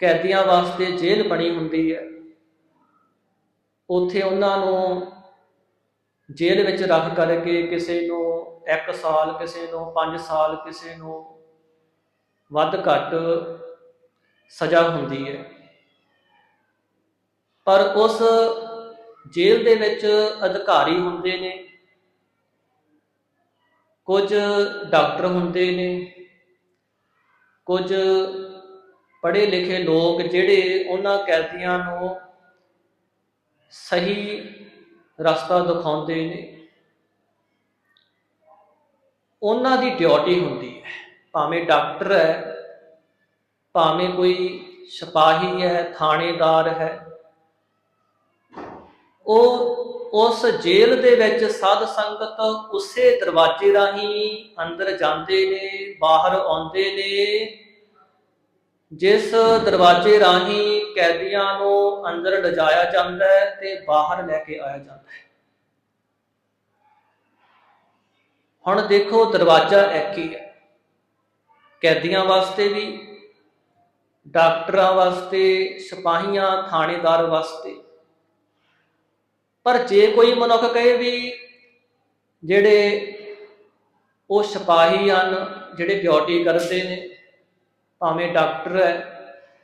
ਕੈਦੀਆਂ ਵਾਸਤੇ ਜੇਲ੍ਹ ਬਣੀ ਹੁੰਦੀ ਹੈ। ਉੱਥੇ ਉਹਨਾਂ ਨੂੰ ਜੇਲ੍ਹ ਵਿੱਚ ਰੱਖ ਕਰਕੇ ਕਿਸੇ ਨੂੰ 1 ਸਾਲ, ਕਿਸੇ ਨੂੰ 5 ਸਾਲ, ਕਿਸੇ ਨੂੰ ਵੱਧ ਘੱਟ ਸਜ਼ਾ ਹੁੰਦੀ ਹੈ। ਪਰ ਉਸ ਜੇਲ੍ਹ ਦੇ ਵਿੱਚ ਅਧਿਕਾਰੀ ਹੁੰਦੇ ਨੇ, ਕੁਝ ਡਾਕਟਰ ਹੁੰਦੇ ਨੇ, ਕੁਝ ਪੜ੍ਹੇ ਲਿਖੇ ਲੋਕ ਜਿਹੜੇ ਉਹਨਾਂ ਕੈਦੀਆਂ ਨੂੰ ਸਹੀ ਰਸਤਾ ਦਿਖਾਉਂਦੇ ਨੇ, ਉਹਨਾਂ ਦੀ ਡਿਊਟੀ ਹੁੰਦੀ ਹੈ। ਭਾਵੇਂ ਡਾਕਟਰ ਹੈ, ਭਾਵੇਂ ਕੋਈ ਸਿਪਾਹੀ ਹੈ, ਥਾਣੇਦਾਰ ਹੈ, ਉਹ ਉਸ ਜੇਲ੍ਹ ਦੇ ਵਿੱਚ ਸਾਧ ਸੰਗਤ ਉਸੇ ਦਰਵਾਜ਼ੇ ਰਾਹੀਂ ਅੰਦਰ ਜਾਂਦੇ ਨੇ, ਬਾਹਰ ਆਉਂਦੇ ਨੇ ਜਿਸ ਦਰਵਾਜ਼ੇ ਰਾਹੀਂ ਕੈਦੀਆਂ ਨੂੰ ਅੰਦਰ ਲਿਜਾਇਆ ਜਾਂਦਾ ਹੈ ਤੇ ਬਾਹਰ ਲੈ ਕੇ ਆਇਆ ਜਾਂਦਾ ਹੈ। ਹੁਣ ਦੇਖੋ ਦਰਵਾਜ਼ਾ ਇੱਕ ਹੀ ਹੈ। ਕੈਦੀਆਂ ਵਾਸਤੇ ਵੀ, ਡਾਕਟਰਾਂ ਵਾਸਤੇ, ਸਿਪਾਹੀਆਂ, ਥਾਣੇਦਾਰ ਵਾਸਤੇ। ਪਰ ਜੇ ਕੋਈ ਮਨੁੱਖ ਕਹੇ ਵੀ ਜਿਹੜੇ ਉਹ ਸਿਪਾਹੀ ਹਨ, ਜਿਹੜੇ ਡਿਊਟੀ ਕਰਦੇ ਨੇ ਭਾਵੇਂ ਡਾਕਟਰ ਹੈ,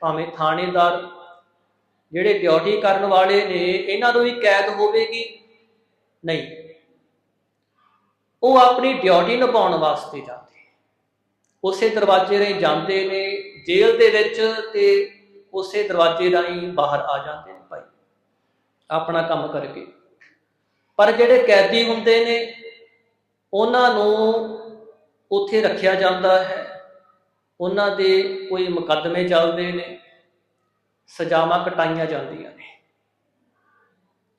ਭਾਵੇਂ ਥਾਣੇਦਾਰ, ਜਿਹੜੇ ਡਿਊਟੀ ਕਰਨ ਵਾਲੇ ਨੇ, ਇਹਨਾਂ ਨੂੰ ਵੀ ਕੈਦ ਹੋਵੇਗੀ? ਨਹੀਂ। ਉਹ ਆਪਣੀ ਡਿਊਟੀ ਨਿਭਾਉਣ ਵਾਸਤੇ ਜਾਂਦੇ ਉਸੇ ਦਰਵਾਜ਼ੇ ਰਾਹੀਂ ਜਾਂਦੇ ਨੇ, ਜੇਲ੍ਹ ਦੇ ਵਿੱਚ ਤੇ ਉਸੇ ਦਰਵਾਜ਼ੇ ਰਾਹੀਂ ਬਾਹਰ ਆ ਜਾਂਦੇ ਨੇ ਭਾਈ। ਆਪਣਾ ਕੰਮ ਕਰਕੇ। ਪਰ ਜਿਹੜੇ ਕੈਦੀ ਹੁੰਦੇ ਨੇ, ਉਹਨਾਂ ਨੂੰ ਉੱਥੇ ਰੱਖਿਆ ਜਾਂਦਾ ਹੈ। ਉਹਨਾਂ ਦੇ ਕੋਈ ਮੁਕੱਦਮੇ ਚੱਲਦੇ ਨੇ, ਸਜ਼ਾਵਾਂ ਕਟਾਈਆਂ ਜਾਂਦੀਆਂ ਨੇ।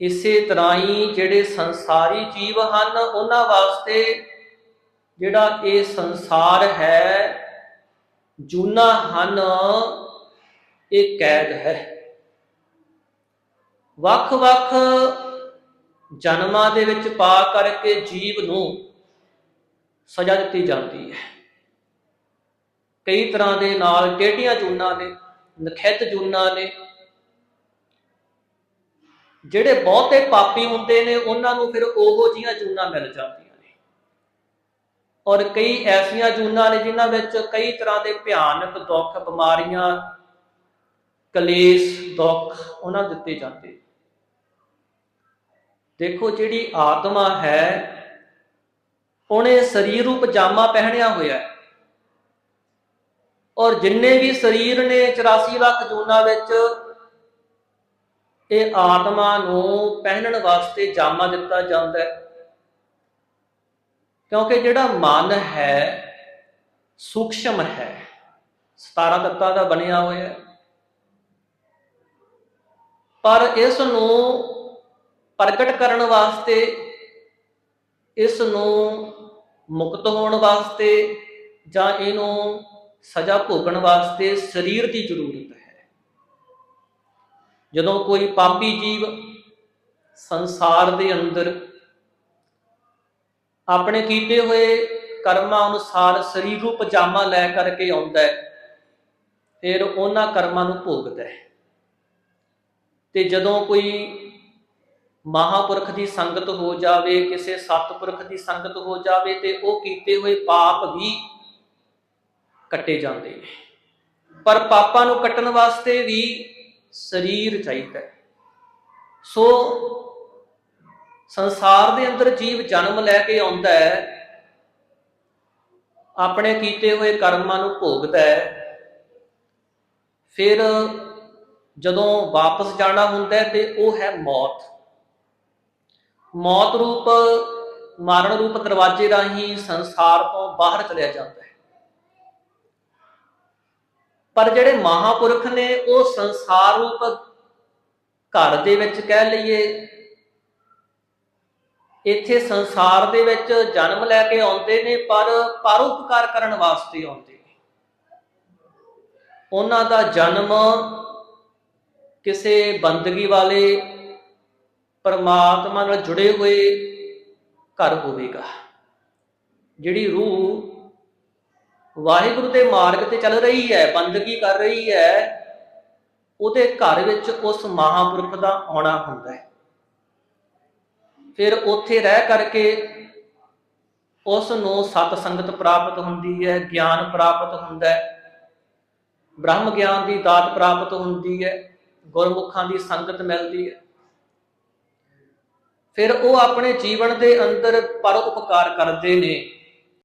ਇਸੇ ਤਰ੍ਹਾਂ ਹੀ ਜਿਹੜੇ ਸੰਸਾਰੀ ਜੀਵ ਹਨ, ਉਹਨਾਂ ਵਾਸਤੇ ਜਿਹੜਾ ਇਹ ਸੰਸਾਰ ਹੈ, ਜੂਨਾ ਹਨ, ਇਹ ਕੈਦ ਹੈ। ਵੱਖ-ਵੱਖ ਜਨਮਾਂ ਦੇ ਵਿੱਚ ਪਾ ਕਰਕੇ ਜੀਵ ਨੂੰ ਸਜ਼ਾ ਦਿੱਤੀ ਜਾਂਦੀ ਹੈ। ਕਈ ਤਰ੍ਹਾਂ ਦੇ ਨਾਲ ਟੇਢੀਆਂ ਜੂਨਾਂ ਨੇ? ਨਖਿੱਧ ਜੂਨਾਂ ਨੇ। ਜਿਹੜੇ ਬਹੁਤੇ ਪਾਪੀ ਹੁੰਦੇ ਨੇ, ਉਹਨਾਂ ਨੂੰ ਫਿਰ ਉਹੋ ਜੀਆਂ ਜੂਨਾਂ ਮਿਲ ਜਾਂਦੀਆਂ ਨੇ। ਔਰ ਕਈ ਐਸੀਆਂ ਜੂਨਾਂ ਨੇ ਜਿਨ੍ਹਾਂ ਵਿੱਚ ਕਈ ਤਰ੍ਹਾਂ ਦੇ ਭਿਆਨਕ ਦੁੱਖ, ਬਿਮਾਰੀਆਂ, ਕਲੇਸ਼, ਦੁੱਖ ਉਹਨਾਂ ਦਿੱਤੇ ਜਾਂਦੇ ਦੇਖੋ ਜਿਹੜੀ ਆਤਮਾ ਹੈ, ਉਹਨੇ ਸਰੀਰ ਰੂਪ ਜਾਮਾ ਪਹਿਨਿਆ ਹੋਇਆ ਹੈ। ਔਰ ਜਿੰਨੇ ਵੀ ਸਰੀਰ ਨੇ 84 ਲੱਖ ਜੂਨਾਂ ਵਿੱਚ, ਇਹ ਆਤਮਾ ਨੂੰ ਪਹਿਨਣ ਵਾਸਤੇ ਜਾਮਾ ਦਿੱਤਾ ਜਾਂਦਾ ਹੈ। ਕਿਉਂਕਿ ਜਿਹੜਾ ਮਨ ਹੈ ਸੂਖਸ਼ਮ ਹੈ 17 ਤੱਤਾਂ ਦਾ ਬਣਿਆ ਹੋਇਆ ਹੈ। ਪਰ ਇਸ ਨੂੰ ਪ੍ਰਗਟ ਕਰਨ ਵਾਸਤੇ, ਇਸ ਨੂੰ ਮੁਕਤ ਹੋਣ ਵਾਸਤੇ ਜਾਂ ਇਹਨੂੰ ਸਜ਼ਾ ਭੋਗਣ ਵਾਸਤੇ ਸਰੀਰ ਦੀ ਜ਼ਰੂਰਤ ਹੈ। ਜਦੋਂ ਕੋਈ ਪਾਪੀ ਜੀਵ ਸੰਸਾਰ ਦੇ ਅੰਦਰ ਆਪਣੇ ਕੀਤੇ ਹੋਏ ਕਰਮਾਂ ਅਨੁਸਾਰ ਸਰੀਰ ਨੂੰ ਪਜਾਮਾ ਲੈ ਕਰਕੇ ਆਉਂਦਾ ਹੈ, ਫਿਰ ਉਹਨਾਂ ਕਰਮਾਂ ਨੂੰ ਭੋਗਦਾ ਹੈ। ਤੇ ਜਦੋਂ ਕੋਈ ਮਹਾਪੁਰਖ ਦੀ ਸੰਗਤ ਹੋ ਜਾਵੇ, ਕਿਸੇ ਸਤਪੁਰਖ ਦੀ ਸੰਗਤ ਹੋ ਜਾਵੇ, ਤੇ ਉਹ ਕੀਤੇ ਹੋਏ ਪਾਪ ਵੀ ਕੱਟੇ ਜਾਂਦੇ। ਨੇ ਪਰ ਪਾਪਾਂ ਨੂੰ ਕੱਟਣ ਵਾਸਤੇ ਵੀ ਸਰੀਰ ਚਾਹੀਦਾ ਹੈ। ਸੋ ਸੰਸਾਰ ਦੇ ਅੰਦਰ ਜੀਵ ਜਨਮ ਲੈ ਕੇ ਆਉਂਦਾ ਹੈ। ਆਪਣੇ ਕੀਤੇ ਹੋਏ ਕਰਮਾਂ ਨੂੰ ਭੋਗਦਾ ਹੈ। ਫਿਰ ਜਦੋਂ ਵਾਪਸ ਜਾਣਾ ਹੁੰਦਾ ਹੈ ਤੇ ਉਹ ਹੈ ਮੌਤ। ਮੌਤ ਰੂਪ, ਮਾਰਨ ਰੂਪ ਦਰਵਾਜ਼ੇ ਰਾਹੀਂ ਸੰਸਾਰ ਤੋਂ ਬਾਹਰ ਚਲਿਆ ਜਾਂਦਾ ਹੈ। ਪਰ ਜਿਹੜੇ ਮਹਾਪੁਰਖ ਨੇ, ਉਹ ਸੰਸਾਰ ਰੂਪ ਘਰ ਦੇ ਵਿੱਚ ਕਹਿ ਲਈਏ। ਇੱਥੇ ਸੰਸਾਰ ਦੇ ਵਿੱਚ ਜਨਮ ਲੈ ਕੇ ਆਉਂਦੇ ਨੇ, ਪਰ ਪਰਉਪਕਾਰ ਕਰਨ ਵਾਸਤੇ ਆਉਂਦੇ ਨੇ। ਉਹਨਾਂ ਦਾ ਜਨਮ ਕਿਸੇ ਬੰਦਗੀ ਵਾਲੇ ਪਰਮਾਤਮਾ ਨਾਲ ਜੁੜੇ ਹੋਏ ਘਰ ਹੋਵੇਗਾ। ਜਿਹੜੀ ਰੂਹ ਵਾਹਿਗੁਰੂ ਦੇ ਮਾਰਗ ਤੇ ਚੱਲ ਰਹੀ ਹੈ, ਬੰਦਗੀ ਕਰ ਰਹੀ ਹੈ, ਉਹਦੇ ਘਰ ਵਿੱਚ ਉਸ ਮਹਾਪੁਰਖ ਦਾ ਆਉਣਾ ਹੁੰਦਾ ਹੈ। ਫਿਰ ਉੱਥੇ ਰਹਿ ਕਰਕੇ ਉਸ ਨੂੰ ਸਤ ਸੰਗਤ ਪ੍ਰਾਪਤ ਹੁੰਦੀ ਹੈ, ਗਿਆਨ ਪ੍ਰਾਪਤ ਹੁੰਦਾ ਹੈ, ਬ੍ਰਹਮ ਗਿਆਨ ਦੀ ਦਾਤ ਪ੍ਰਾਪਤ ਹੁੰਦੀ ਹੈ, ਗੁਰਮੁਖਾਂ ਦੀ ਸੰਗਤ ਮਿਲਦੀ ਹੈ। ਫਿਰ ਉਹ ਆਪਣੇ ਜੀਵਨ ਦੇ ਅੰਦਰ ਪਰ ਉਪਕਾਰ ਕਰਦੇ ਨੇ।